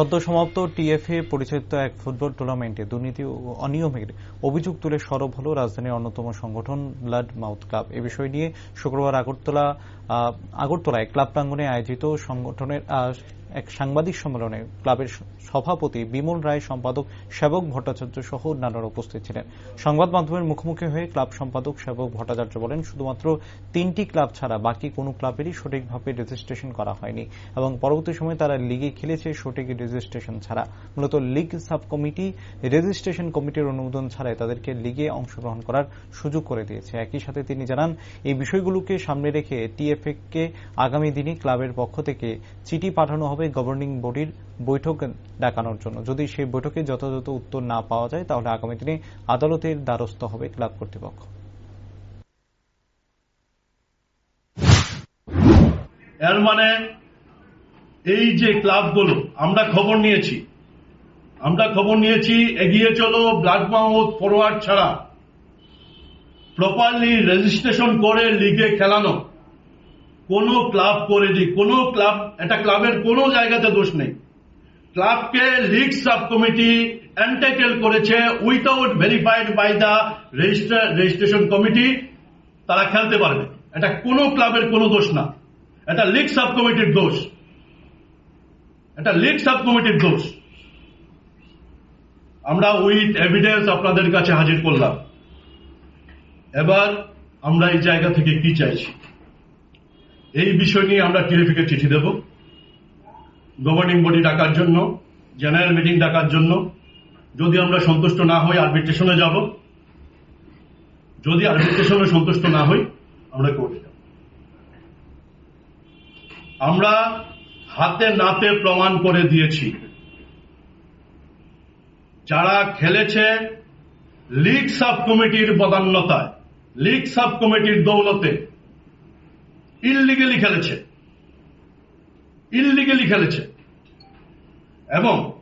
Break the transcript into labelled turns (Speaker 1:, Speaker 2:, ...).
Speaker 1: সদ্য সমাপ্ত টিএফএ পরিচালিত এক ফুটবল টুর্নামেন্টে দুর্নীতি ও অনিয়মের অভিযোগ তুলে সরব হল রাজধানীর অন্যতম সংগঠন ব্লাড মাউথ ক্লাব। এ বিষয় নিয়ে শুক্রবার আগরতলা আগরতলায় ক্লাব প্রাঙ্গনে আয়োজিত সংগঠনের এক সাংবাদিক সম্মেলনে ক্লাবের সভাপতি বিমল রায়, সম্পাদক সেবক ভট্টাচার্য সহ অন্যান্যরা উপস্থিত ছিলেন। সংবাদ মাধ্যমের মুখোমুখি হয়ে ক্লাব সম্পাদক সেবক ভট্টাচার্য বলেন, শুধুমাত্র তিনটি ক্লাব ছাড়া বাকি কোনো ক্লাবেরই সঠিকভাবে রেজিস্ট্রেশন করা হয়নি এবং পরবর্তী সময়ে তারা লিগে খেলেছে, সঠিক রেজিস্ট্রেশন ছাড়া। মূলত লিগ সাব কমিটি রেজিস্ট্রেশন কমিটির অনুমোদন ছাড়াই তাদেরকে লিগে অংশগ্রহণ করার সুযোগ করে দিয়েছে। একই সাথে তিনি জানান, এই বিষয়গুলোকে সামনে রেখে টিএফএ কে আগামী দিনে ক্লাবের পক্ষ থেকে চিঠি পাঠানো হবে গভর্নিং বডির বৈঠক ডাকানোর জন্য। যদি সেই বৈঠকে যথাযথ উত্তর না পাওয়া যায়, তাহলে আগামী দিনে আদালতের দ্বারস্থ হবে ক্লাব কর্তৃপক্ষ।
Speaker 2: এর মানে এই যে ক্লাবগুলো, আমরা খবর নিয়েছি। আমরা খবর নিয়েছি, এগিয়ে চলো ব্লাড মাউথ ফরওয়ার্ড ছাড়া। প্রপারলি রেজিস্ট্রেশন করে লিগে খেলানো। কোনো ক্লাব করেনি, কোনো ক্লাব এটা ক্লাবের কোনো জায়গাতে দোষ নেই। ক্লাবকে লিগ সাব কমিটি এন্টাইটেল করেছে without verified by the registration committee তারা খেলতে পারবে। এটা কোনো ক্লাবের কোনো দোষ না। এটা লিগ সাব কমিটির দোষ। এটা লিগ সাব কমিটির দোষ আমরা উইথ এভিডেন্স আপনাদের কাছে হাজির করলাম। এবার আমরা এই জায়গা থেকে কি চাইছি? এই বিষয় নিয়ে আমরা টিএফিকে চিঠি দেব। গভর্নিং বডি ডাকার জন্য জেনারেল মিটিং ডাকার জন্য। যদি আমরা সন্তুষ্ট না হই আরবিট্রেশনে যাব। যদি আরবিট্রেশনে সন্তুষ্ট না হই, আমরা কোর্টে যাব। আমরা হাতে নাতে প্রমাণ করে দিয়েছি। যারা খেলেছে লিগ সাব কমিটির বদান্যতায়, লিগ সাব কমিটির দৌলতে ইললিগেলি খেলেছে। ইললিগেলি খেলেছে। এবং